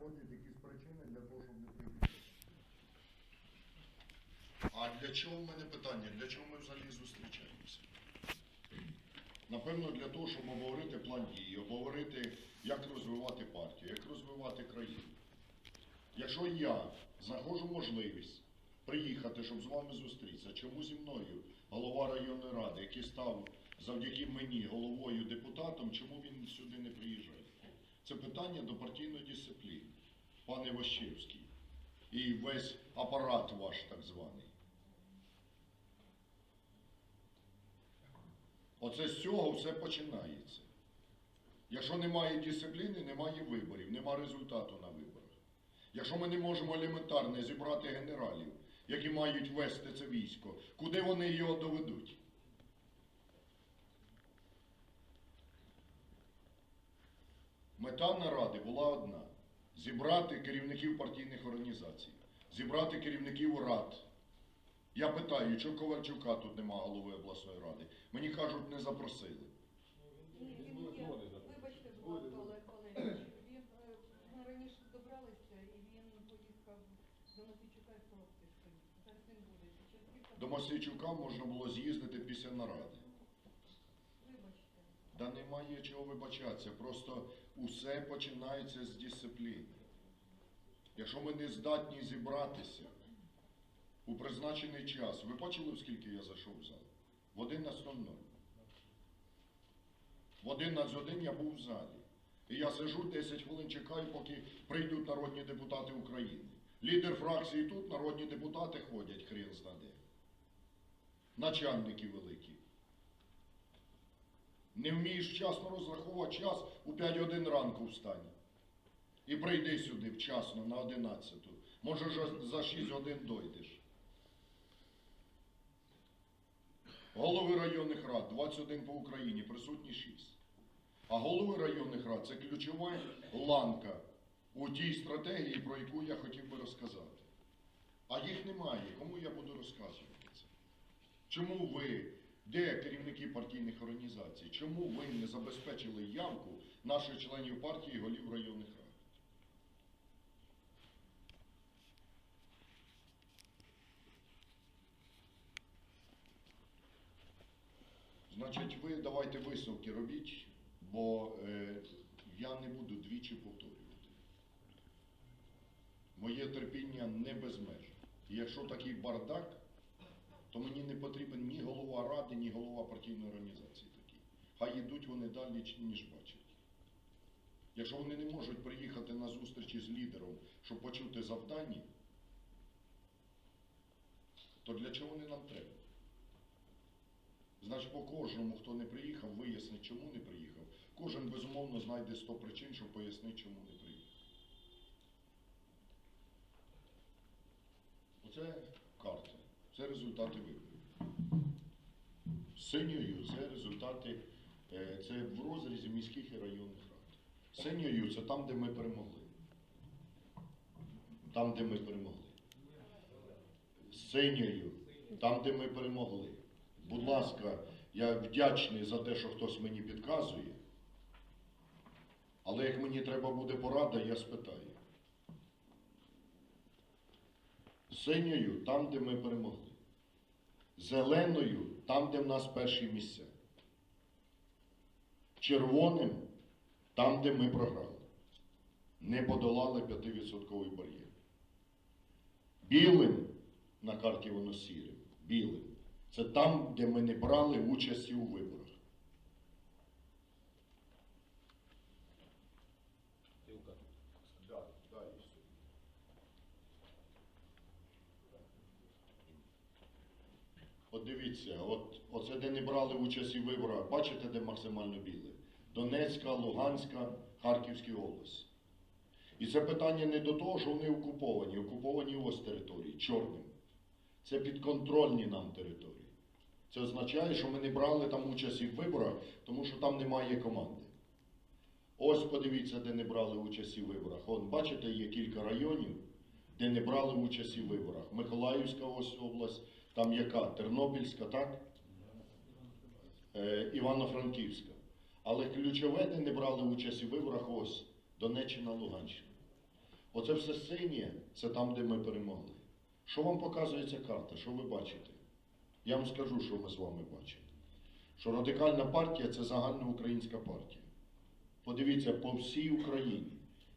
знаходять якісь причини для того, щоб не приїхати. А для чого в мене питання? Для чого ми взагалі зустрічаємося? Напевно, для того, щоб обговорити план дій, обговорити, як розвивати партію, як розвивати країну. Якщо я знаходжу можливість приїхати, щоб з вами зустрітися, чому зі мною голова районної ради, який став завдяки мені головою депутатом, чому він сюди не приїжджає? Це питання до партійної дисципліни, пане Ващевський, і весь апарат ваш так званий. Оце з цього все починається. Якщо немає дисципліни, немає виборів, немає результату на виборах. Якщо ми не можемо елементарно зібрати генералів, які мають вести це військо, куди вони його доведуть? Мета наради була одна: зібрати керівників партійних організацій, зібрати керівників рад. Я питаю, чого Ковальчука тут нема голови обласної ради? Мені кажуть, не запросили. Є. Вибачте, будь ласка, Олег. Він е, ми раніше добралися і він поїхав до Матвійчука і ти зараз він буде. Через кілька До Масейчука можна було з'їздити після наради. Вибачте. Да немає чого вибачатися, просто усе починається з дисципліни. Якщо ми не здатні зібратися у призначений час, ви бачили, скільки я зайшов в зал? В 11.00. В 11.01 я був в залі. І я сижу 10 хвилин, чекаю, поки прийдуть народні депутати України. Лідер фракції тут, народні депутати ходять, хрен знаде. Начальники великі. Не вмієш вчасно розраховувати час, у 5 годин ранку встань. І прийди сюди вчасно на 11. Може, за 6 годин дойдеш. Голови районних рад 21 по Україні, присутні 6. А голови районних рад це ключова ланка у тій стратегії, про яку я хотів би розказати. А їх немає. Кому я буду розказувати це? Чому ви, де керівники партійних організацій, чому ви не забезпечили явку наших членів партії і голів районних рад? Значить, ви давайте висновки робіть, бо е, я не буду двічі повторювати. Моє терпіння не безмежне. І якщо такий бардак, то мені не потрібен ні голова ради, ні голова партійної організації такі. Хай йдуть вони далі, ніж бачать. Якщо вони не можуть приїхати на зустрічі з лідером, щоб почути завдання, то для чого вони нам треба? Значить, по кожному, хто не приїхав, вияснить, чому не приїхав. Кожен, безумовно, знайде 100 причин, щоб пояснити, чому не приїхав. Оце карта, це результати виборів. Синьою це результати, е, це в розрізі міських і районних рад. Синьою це там, де ми перемогли. Там, де ми перемогли. Синьою, там, де ми перемогли. Будь ласка, я вдячний за те, що хтось мені підказує. Але як мені треба буде порада, я спитаю. Синьою там, де ми перемогли. Зеленою там, де в нас перші місця. Червоним там, де ми програли. Не подолали 5% бар'єр. Білим на карті воно сірим. Білим. Це там, де ми не брали участі у виборах. Да, да, і все. От дивіться, от, оце де не брали участь у виборах, бачите, де максимально біле? Донецька, Луганська, Харківська область. І це питання не до того, що вони окуповані, окуповані ось території, чорним. Це підконтрольні нам території. Це означає, що ми не брали там участь у виборах, тому що там немає команди. Ось подивіться, де не брали участь у виборах. От бачите, є кілька районів, де не брали участь у виборах. Миколаївська ось область, там яка? Тернопільська, так? Е, Івано-Франківська. Але ключове, де не брали участь у виборах, ось Донеччина, Луганщина. Оце все синє, це там, де ми перемогли. Що вам показує ця карта? Що ви бачите? Я вам скажу, що ми з вами бачимо. Що радикальна партія це загальноукраїнська партія. Подивіться, по всій Україні,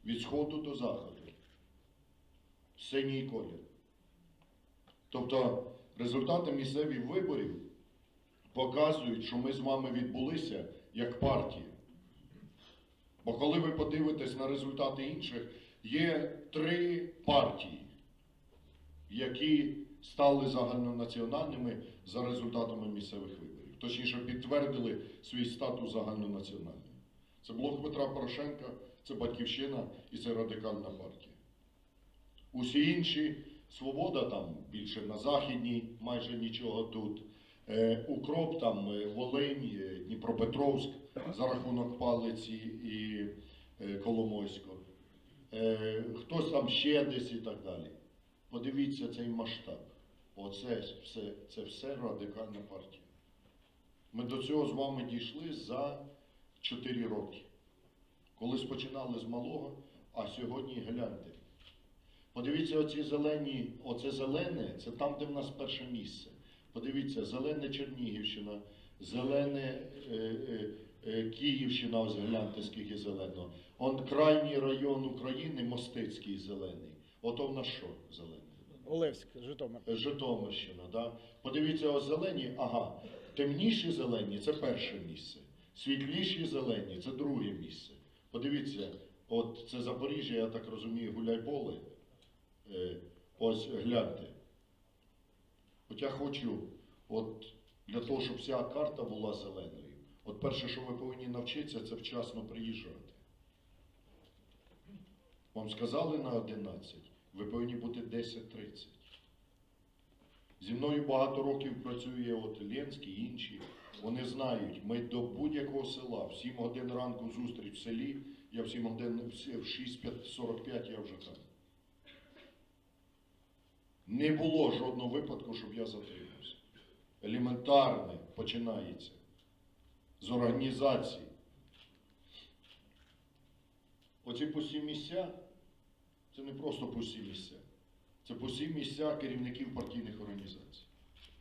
від сходу до заходу, синій колір. Тобто результати місцевих виборів показують, що ми з вами відбулися як партія. Бо коли ви подивитесь на результати інших, є три партії, які стали загальнонаціональними за результатами місцевих виборів. Точніше, підтвердили свій статус загальнонаціональним. Це блок Петра Порошенка, це Батьківщина і це Радикальна партія. Усі інші свобода там більше на Західній, майже нічого тут. Е, Укроп там е, Волинь, е, Дніпропетровськ за рахунок палиці і Коломойського. Хтось там ще десь і так далі. Подивіться цей масштаб. Оце все, це все радикальна партія. Ми до цього з вами дійшли за 4 роки. Колись починали з малого, а сьогодні гляньте. Подивіться, оці зелені, оце зелене, це там, де в нас перше місце. Подивіться, зелене Чернігівщина, зелене е, е, е, Київщина, ось гляньте, скільки зеленого. Он крайній район України, Мостицький зелений. Ото в нас що зелене? Олевськ, Житомир. Житомирщина, да? Подивіться, ось зелені, ага, темніші зелені це перше місце. Світліші зелені це друге місце. Подивіться, от це Запоріжжя, я так розумію, гуляйполе. Е, ось гляньте. От я хочу, от для того, щоб вся карта була зеленою, от перше, що ви повинні навчитися, це вчасно приїжджати. Вам сказали на 11, ви повинні бути 10.30. Зі мною багато років працює от Ленський інші. Вони знають, ми до будь-якого села, в 7 годин ранку зустріч в селі, я в 7 годин, в 6.45 я вже там. Не було жодного випадку, щоб я затримався. Елементарне починається з організації. Оці пусті місця це не просто пусті місця. Це пусті місця керівників партійних організацій.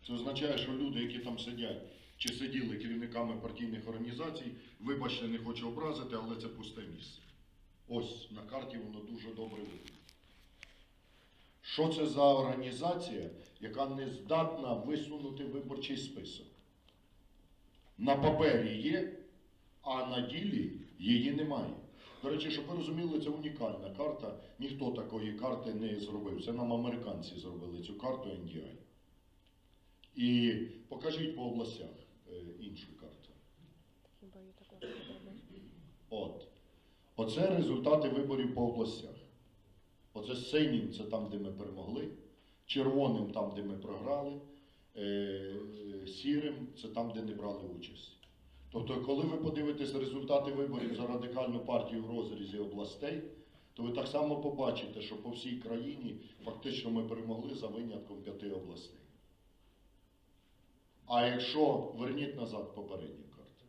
Це означає, що люди, які там сидять чи сиділи керівниками партійних організацій, вибачте, не хочу образити, але це пусте місце. Ось на карті воно дуже добре видно. Що це за організація, яка не здатна висунути виборчий список? На папері є, а на ділі її немає. До речі, щоб ви розуміли, це унікальна карта. Ніхто такої карти не зробив. Це нам американці зробили цю карту NDI. І покажіть по областях е, іншу карту. От. Оце результати виборів по областях. Оце синім це там, де ми перемогли, червоним там, де ми програли, е, сірим це там, де не брали участь. Тобто, коли ви подивитесь результати виборів за радикальну партію в розрізі областей, то ви так само побачите, що по всій країні фактично ми перемогли за винятком п'яти областей. А якщо верніть назад попередню карту.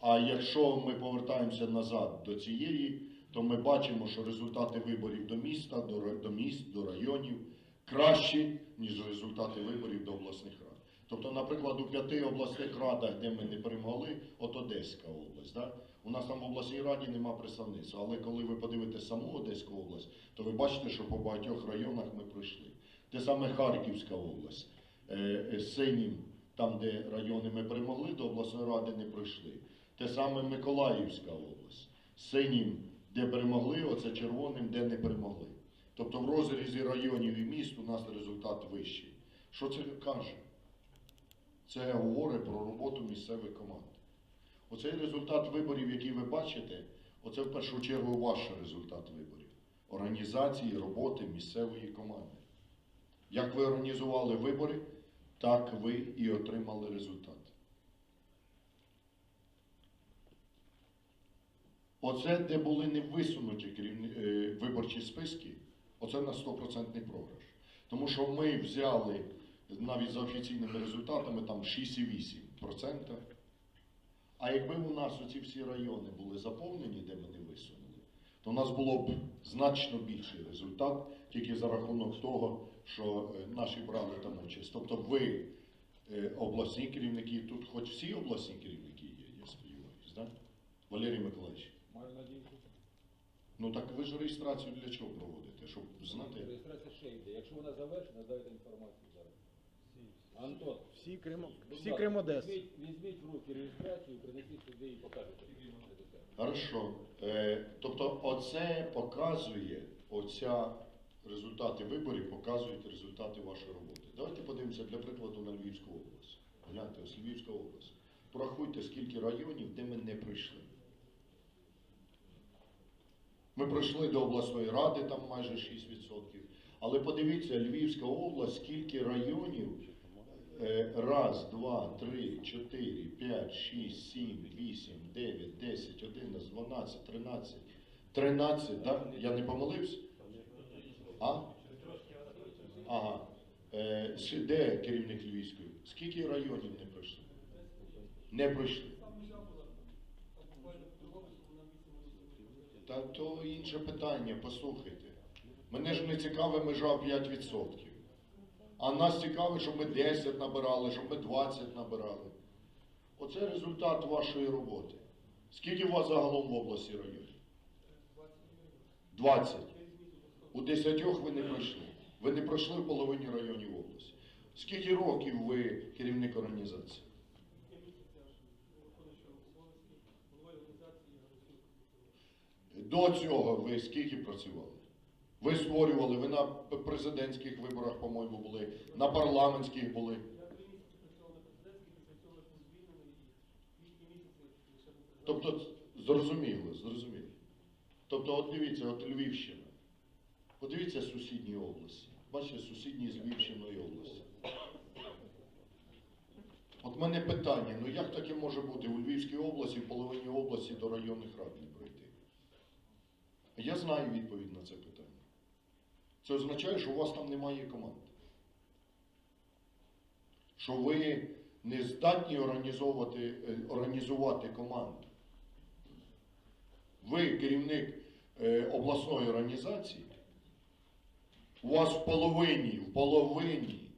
А якщо ми повертаємося назад до цієї, то ми бачимо, що результати виборів до міста, до, міст, до районів кращі, ніж результати виборів до обласних рад. Тобто, наприклад, у п'яти обласних радах, де ми не перемогли, от Одеська область. Да? У нас там в обласній раді нема представництва, але коли ви подивитесь саму Одеську область, то ви бачите, що по багатьох районах ми пройшли. Те саме Харківська область, е, е, синім, там, де райони ми перемогли, до обласної ради не пройшли. Те саме Миколаївська область, синім, де перемогли, оце червоним, де не перемогли. Тобто в розрізі районів і міст у нас результат вищий. Що це каже? Це говорить про роботу місцевих команд. Оцей результат виборів, який ви бачите, оце в першу чергу ваш результат виборів. Організації роботи місцевої команди. Як ви організували вибори, так ви і отримали результат. Оце, де були не висунуті е, виборчі списки, оце на 100% програш. Тому що ми взяли навіть за офіційними результатами там 6,8%. А якби у нас оці всі райони були заповнені, де ми не висунули, то у нас було б значно більший результат тільки за рахунок того, що е, наші брали там участь. Тобто ви, е, обласні керівники, тут хоч всі обласні керівники є, я сподіваюся, так? Валерій Миколаївич. Маю надію, Ну так ви ж реєстрацію для чого проводите? Щоб знати. реєстрація ще йде. Якщо вона завершена, дайте інформацію зараз. Антон, Всі крім, всі крім Одеси. Візьміть, візьміть в руки реєстрацію, принесіть сюди і покажете. Хорошо. Е, тобто, оце показує, оця результати виборів показують результати вашої роботи. Давайте подивимося для прикладу на Львівську область. Гляньте, ось Львівська область. Порахуйте, скільки районів, де ми не прийшли. Ми пройшли до обласної ради, там майже 6%. Але подивіться, Львівська область, скільки районів. Е, Раз, два, три, чотири, п'ять, шість, сім, вісім, дев'ять, десять, одинадцять, дванадцять, тринадцять. Тринадцять, так? Я не помилився? А? Ага. Е, де керівник Львівської? Скільки районів не пройшли? Не пройшли. Та то інше питання, послухайте. Мене ж не цікаве межа 5%. А нас цікавить, щоб ми 10 набирали, щоб ми 20 набирали. Оце результат вашої роботи. Скільки у вас загалом в області районів? 20. У 10 ви не пройшли. Ви не пройшли в половині районів області. Скільки років ви керівник організації? До цього ви скільки працювали? Ви створювали, ви на президентських виборах, по-моєму, були, на парламентських були. Тобто, зрозуміло, зрозуміло. Тобто, от дивіться, от Львівщина. Подивіться сусідні області. Бачите, сусідні з Львівщиною області. От мене питання, ну як таке може бути у Львівській області, в половині області до районних рад не пройти? Я знаю відповідь на це питання. Це означає, що у вас там немає команди. Що ви не здатні організовувати, е, організувати команду. Ви керівник е, обласної організації, у вас в половині, в половині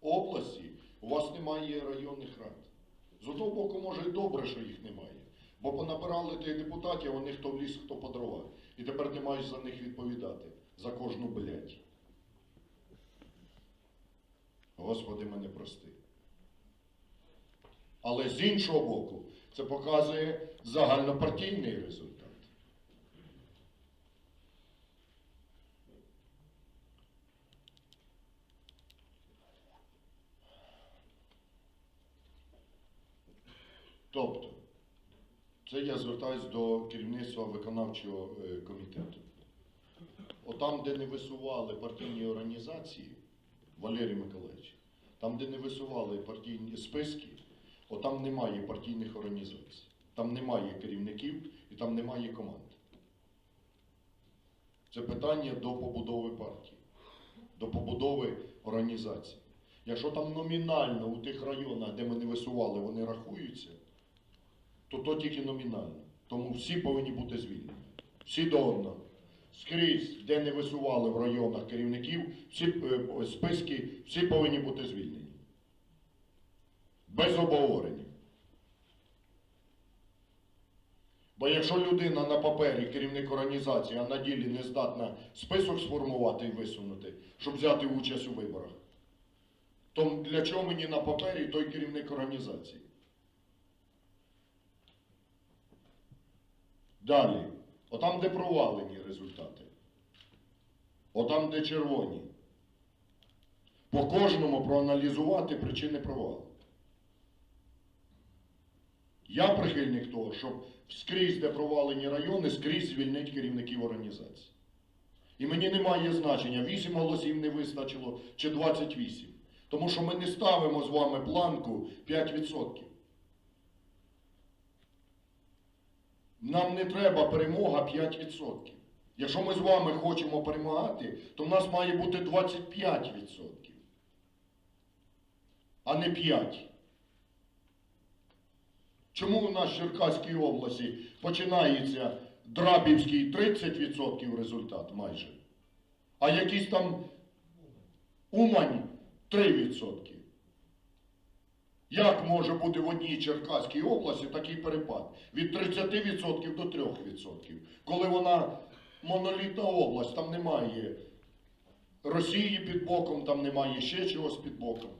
області у вас немає районних рад. З одного боку, може і добре, що їх немає. Бо понабирали тих депутатів, вони хто в ліс, хто по дрова. І тепер ти маєш за них відповідати, за кожну блядь. Господи, мене прости. Але з іншого боку, це показує загальнопартійний результат. Тобто, це я звертаюся до керівництва виконавчого е, комітету. Отам, де не висували партійні організації, Валерій Миколаївич, там, де не висували партійні списки, отам немає партійних організацій, там немає керівників і там немає команд. Це питання до побудови партії, до побудови організації. Якщо там номінально у тих районах, де ми не висували, вони рахуються, то то тільки номінально. Тому всі повинні бути звільнені. Всі до одного. Скрізь, де не висували в районах керівників, всі е, списки, всі повинні бути звільнені. Без обговорення. Бо якщо людина на папері керівник організації, а на ділі не здатна список сформувати і висунути, щоб взяти участь у виборах, то для чого мені на папері той керівник організації? Далі. Отам, де провалені результати. Отам, де червоні. По кожному проаналізувати причини провалу. Я прихильник того, щоб скрізь, де провалені райони, скрізь звільнити керівників організацій. І мені немає значення, 8 голосів не вистачило чи 28. Тому що ми не ставимо з вами планку 5%. Нам не треба перемога 5%. Якщо ми з вами хочемо перемагати, то в нас має бути 25%, а не 5%. Чому у нас в Черкаській області починається Драбівський 30% результат майже. А якийсь там Умань 3%. Як може бути в одній Черкаській області такий перепад? Від 30% до 3%, коли вона монолітна область, там немає Росії під боком, там немає ще чогось під боком.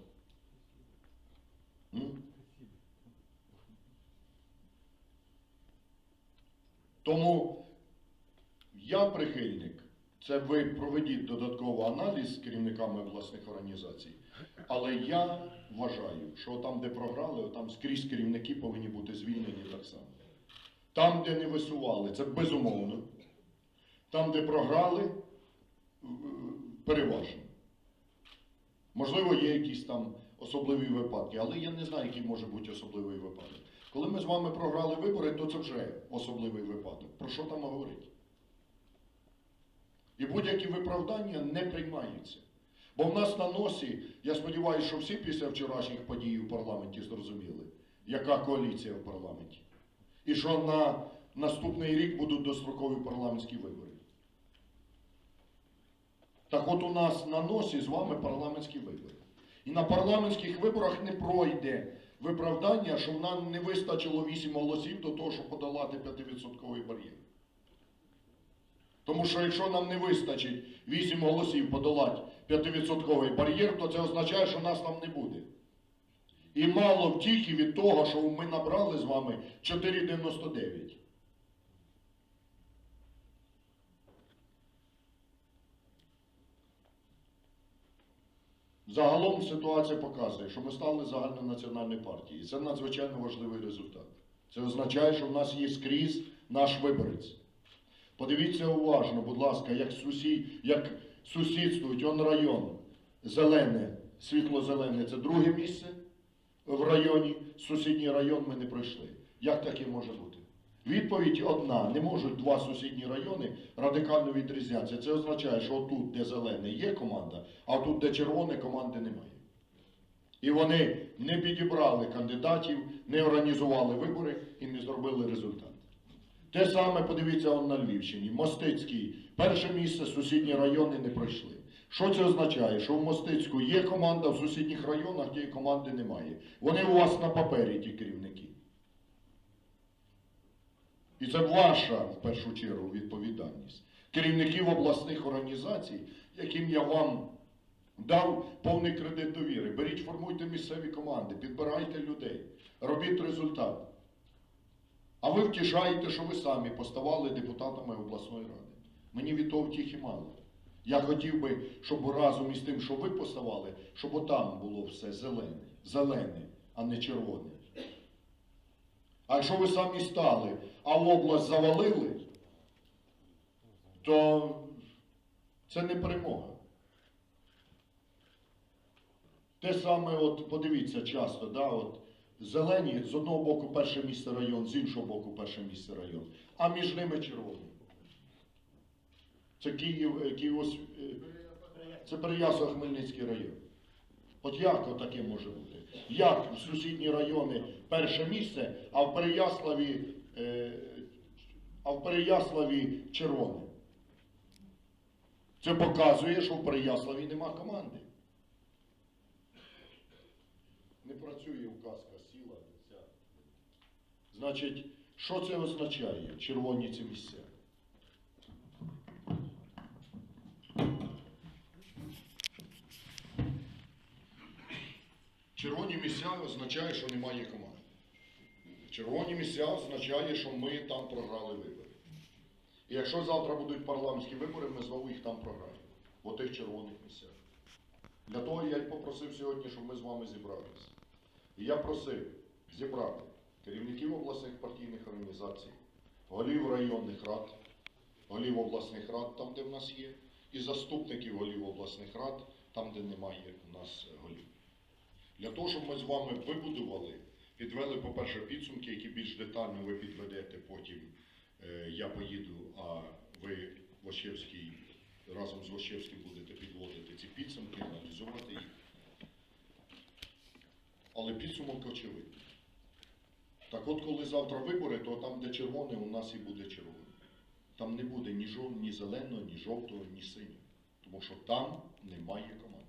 Тому я прихильник, це ви проведіть додатковий аналіз з керівниками обласних організацій, але я вважаю, що там, де програли, там скрізь керівники повинні бути звільнені так само. Там, де не висували, це безумовно. Там, де програли, е, переважно. Можливо, є якісь там особливі випадки, але я не знаю, який може бути особливий випадок. Коли ми з вами програли вибори, то це вже особливий випадок. Про що там говорити? І будь-які виправдання не приймаються. Бо в нас на носі, я сподіваюся, що всі після вчорашніх подій у парламенті зрозуміли, яка коаліція в парламенті. І що на наступний рік будуть дострокові парламентські вибори. Так от у нас на носі з вами парламентські вибори. І на парламентських виборах не пройде виправдання, що нам не вистачило 8 голосів до того, щоб подолати 5% бар'єр. Тому що якщо нам не вистачить 8 голосів подолати 5% бар'єр, то це означає, що нас там не буде. І мало втіхи від того, що ми набрали з вами 4,99. Загалом ситуація показує, що ми стали загальнонаціональною партією. І це надзвичайно важливий результат. Це означає, що в нас є скрізь наш виборець. Подивіться уважно, будь ласка, як, сусі... як сусідствують он район. Зелене, світло-зелене це друге місце в районі, сусідній район ми не пройшли. Як таке може бути? Відповідь одна: не можуть два сусідні райони радикально відрізнятися. Це означає, що отут, де зелене, є команда, а тут, де червоне, команди немає. І вони не підібрали кандидатів, не організували вибори і не зробили результат. Те саме подивіться он на Львівщині. Мостицький, перше місце, сусідні райони не пройшли. Що це означає? Що в Мостицьку є команда, в сусідніх районах тієї команди немає. Вони у вас на папері, ті керівники. І це ваша, в першу чергу, відповідальність. Керівників обласних організацій, яким я вам дав повний кредит довіри. Беріть, формуйте місцеві команди, підбирайте людей, робіть результат. А ви втішаєте, що ви самі поставали депутатами обласної ради. Мені від того втіхи мало. Я хотів би, щоб разом із тим, що ви поставали, щоб отам було все зелене, зелене, а не червоне. А якщо ви самі стали, а в область завалили, то це не перемога. Те саме, от подивіться часто, да, от зелені з одного боку перше місце район, з іншого боку перше місце район, а між ними червоні. Це Київ, е, Київ, е, це Переяслав-Хмельницький район. От як таке може бути? Як в сусідні райони перше місце, а в Переяславі, е, а в Переяславі червоне? Це показує, що в Переяславі нема команди. Не працює указка. Значить, що це означає? Червоні ці місця. Червоні місця означає, що немає команди. Червоні місця означає, що ми там програли вибори. І якщо завтра будуть парламентські вибори, ми знову їх там програємо. В отих червоних місцях. Для того я й попросив сьогодні, щоб ми з вами зібралися. І я просив зібрати керівників обласних партійних організацій, голів районних рад, голів обласних рад, там, де в нас є, і заступників голів обласних рад, там, де немає у нас голів. Для того, щоб ми з вами вибудували, підвели, по-перше, підсумки, які більш детально ви підведете потім. Е, Я поїду, а ви Ващевський разом з Ващевським будете підводити ці підсумки, аналізувати їх. Але підсумок очевидний. Так от, коли завтра вибори, то там, де червоне, у нас і буде червоне. там не буде ні, жов... ні зеленого, ні жовтого, ні синього. Тому що там немає команди.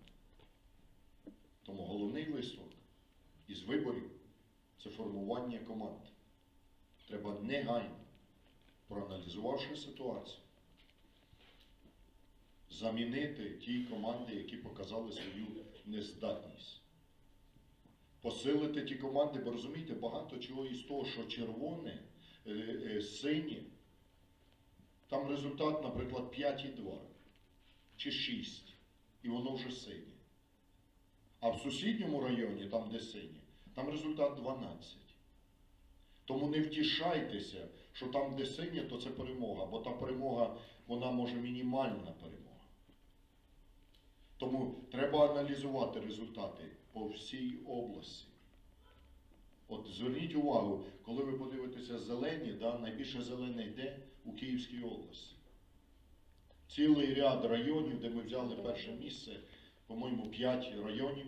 Тому головний висновок із виборів це формування команд. Треба негайно, проаналізувавши ситуацію, замінити ті команди, які показали свою нездатність. Посилити ті команди, бо розумієте, багато чого із того, що червоне, е, е, синє, там результат, наприклад, 5,2 чи 6, і воно вже синє. А в сусідньому районі, там де синє, там результат 12. Тому не втішайтеся, що там, де синє, то це перемога, бо та перемога, вона може мінімальна перемога. Тому треба аналізувати результати по всій області. От зверніть увагу, коли ви подивитеся зелені, да, найбільше зелене йде у Київській області. Цілий ряд районів, де ми взяли перше місце, по-моєму, 5 районів,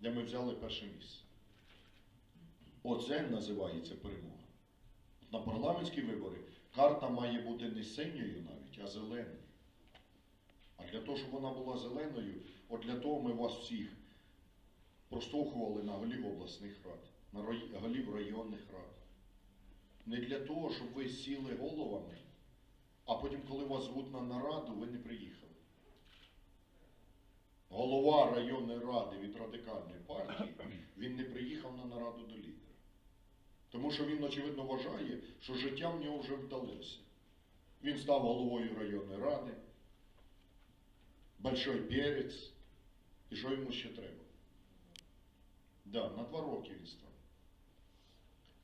де ми взяли перше місце. Оце називається перемога. На парламентські вибори карта має бути не синьою навіть, а зеленою. А для того, щоб вона була зеленою, от для того ми вас всіх проштовхували на голів обласних рад, на голів районних рад. Не для того, щоб ви сіли головами, а потім, коли вас звуть на нараду, ви не приїхали. Голова районної ради від радикальної партії, він не приїхав на нараду до лідера. Тому що він, очевидно, вважає, що життя в нього вже вдалося. Він став головою районної ради, большой перець, і що йому ще треба? Да, на два роки він став.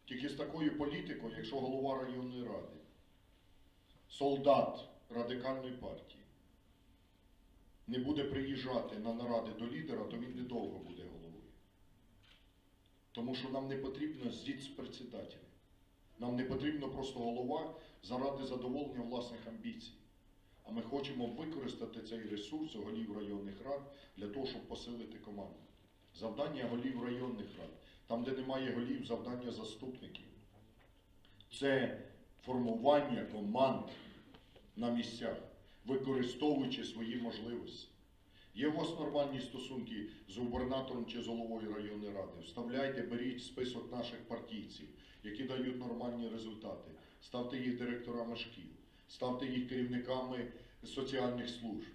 Тільки з такою політикою, якщо голова районної ради, солдат радикальної партії, не буде приїжджати на наради до лідера, то він недовго буде головою. Тому що нам не потрібно з'їдь з председателя. Нам не потрібно просто голова заради задоволення власних амбіцій. А ми хочемо використати цей ресурс голів районних рад для того, щоб посилити команду. Завдання голів районних рад. Там, де немає голів, завдання заступників. Це формування команд на місцях, використовуючи свої можливості. Є у вас нормальні стосунки з губернатором чи з головою районної ради. Вставляйте, беріть список наших партійців, які дають нормальні результати. Ставте їх директорами шкіл, ставте їх керівниками соціальних служб.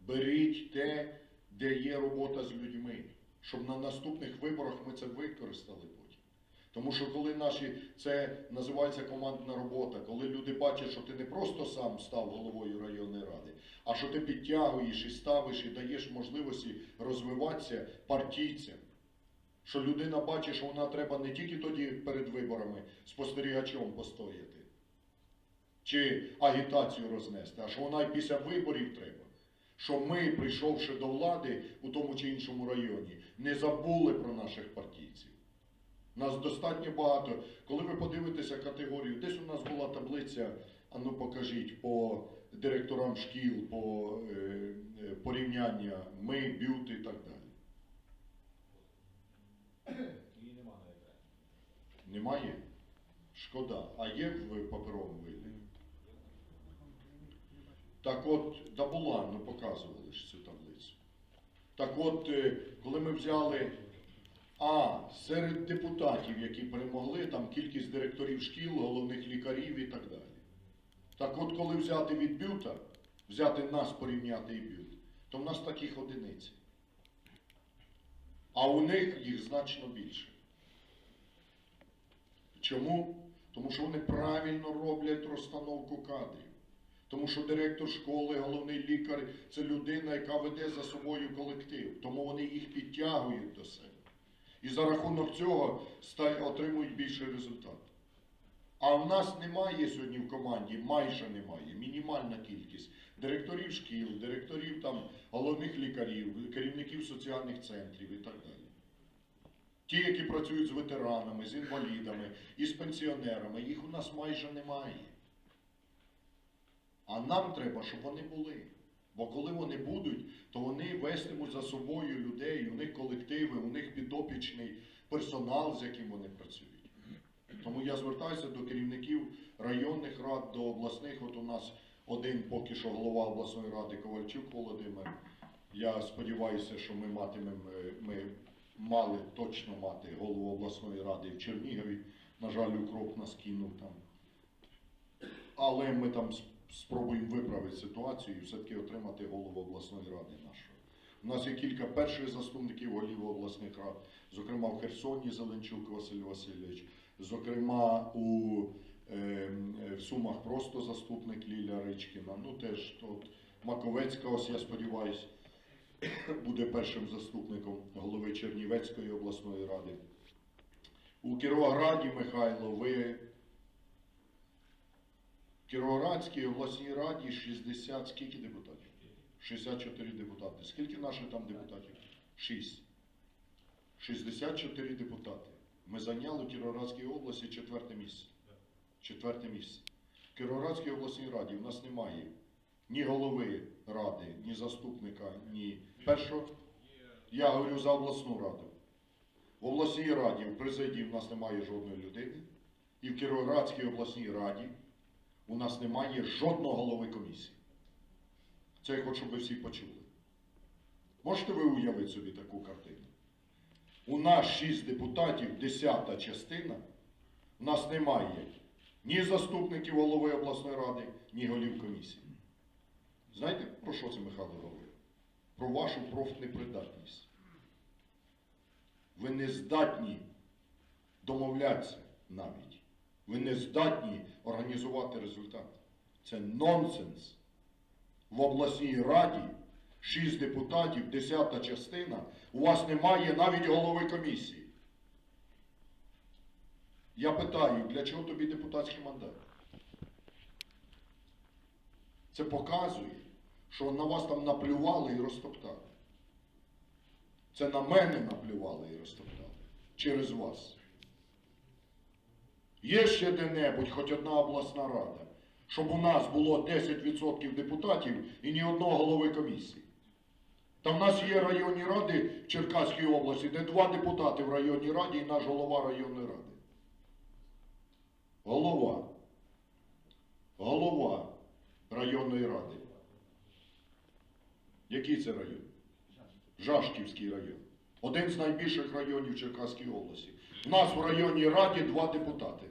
Беріть те, де є робота з людьми, щоб на наступних виборах ми це використали потім. Тому що коли наші, це називається командна робота, коли люди бачать, що ти не просто сам став головою районної ради, а що ти підтягуєш і ставиш і даєш можливості розвиватися партійцям. Що людина бачить, що вона треба не тільки тоді перед виборами спостерігачом постояти, чи агітацію рознести, а що вона й після виборів треба. Що ми, прийшовши до влади у тому чи іншому районі, не забули про наших партійців. Нас достатньо багато. Коли ви подивитеся категорію, десь у нас була таблиця, а ну покажіть, по директорам шкіл, по е, е, порівняння ми, б'ют і так далі. Її нема на екрані. Немає? Шкода. А є в паперовому вигляді? Так от, да була, ну показували ж цю таблицю. Так от, е, коли ми взяли, а серед депутатів, які перемогли, там кількість директорів шкіл, головних лікарів і так далі. Так от, коли взяти від бюта, взяти нас порівняти і бют, то в нас таких одиниць. А у них їх значно більше. Чому? Тому що вони правильно роблять розстановку кадрів. Тому що директор школи, головний лікар це людина, яка веде за собою колектив. Тому вони їх підтягують до себе. І за рахунок цього отримують більший результат. А в нас немає сьогодні в команді, майже немає, мінімальна кількість директорів шкіл, директорів там, головних лікарів, керівників соціальних центрів і так далі. Ті, які працюють з ветеранами, з інвалідами і з пенсіонерами, їх у нас майже немає. А нам треба, щоб вони були. Бо коли вони будуть, то вони вестимуть за собою людей, у них колективи, у них підопічний персонал, з яким вони працюють. Тому я звертаюся до керівників районних рад, до обласних. От у нас один поки що голова обласної ради Ковальчук Володимир. Я сподіваюся, що ми матимемо, е, ми мали точно мати голову обласної ради в Чернігові. На жаль, укроп нас кинув там. Але ми там спробуємо виправити ситуацію і все-таки отримати голову обласної ради нашої. У нас є кілька перших заступників голів обласних рад, зокрема в Херсоні Зеленчук Василь Васильович, зокрема у е, в Сумах просто заступник Ліля Ричкіна. Ну теж тут Маковецька, ось я сподіваюся, буде першим заступником голови Чернівецької обласної ради. У Кіровограді Михайло, ви Кіровоградській обласній раді 60, скільки депутатів? 64 депутати. Скільки наших там депутатів? 6. 64 депутати. Ми зайняли в Кіровоградській області четверте місце. Четверте місце. В Кіровоградській обласній раді в нас немає ні голови ради, ні заступника, ні першого. Я говорю за обласну раду. В обласній раді, в президії в нас немає жодної людини. І в Кіровоградській обласній раді у нас немає жодного голови комісії. Це я хочу, щоб ви всі почули. Можете ви уявити собі таку картину? У нас шість депутатів, десята частина, у нас немає ні заступників голови обласної ради, ні голів комісії. Знаєте, про що це Михайло говорить? Про вашу профнепридатність. Ви не здатні домовлятися навіть. Ви не здатні організувати результат. Це нонсенс. В обласній раді шість депутатів, десята частина, у вас немає навіть голови комісії. Я питаю, для чого тобі депутатський мандат? Це показує, що на вас там наплювали і розтоптали. Це на мене наплювали і розтоптали. Через вас. Є ще де-небудь, хоч одна обласна рада, щоб у нас було 10% депутатів і ні одного голови комісії. Та в нас є районні ради в Черкаській області, де два депутати в районній раді і наш голова районної ради. Голова. Голова районної ради. Який це район? Жашківський район. Один з найбільших районів Черкаської області. У нас в районній раді два депутати.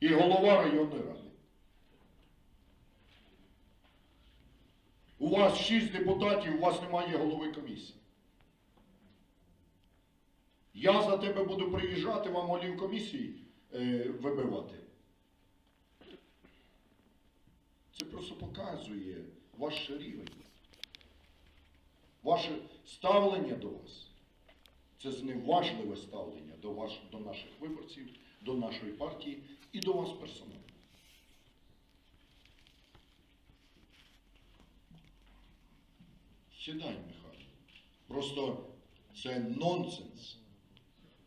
І голова районної ради. У вас шість депутатів, у вас немає голови комісії. Я за тебе буду приїжджати, вам голів комісії е, вибивати. Це просто показує ваш рівень. Ваше ставлення до вас. Це зневажливе ставлення до, ваш, до наших виборців, до нашої партії і до вас персонально. Сідай, Михайло. Просто це нонсенс.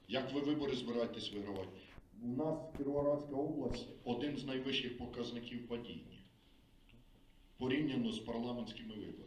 Як ви вибори збираєтесь вигравати? У нас Кіровоградська область один з найвищих показників падіння порівняно з парламентськими виборами.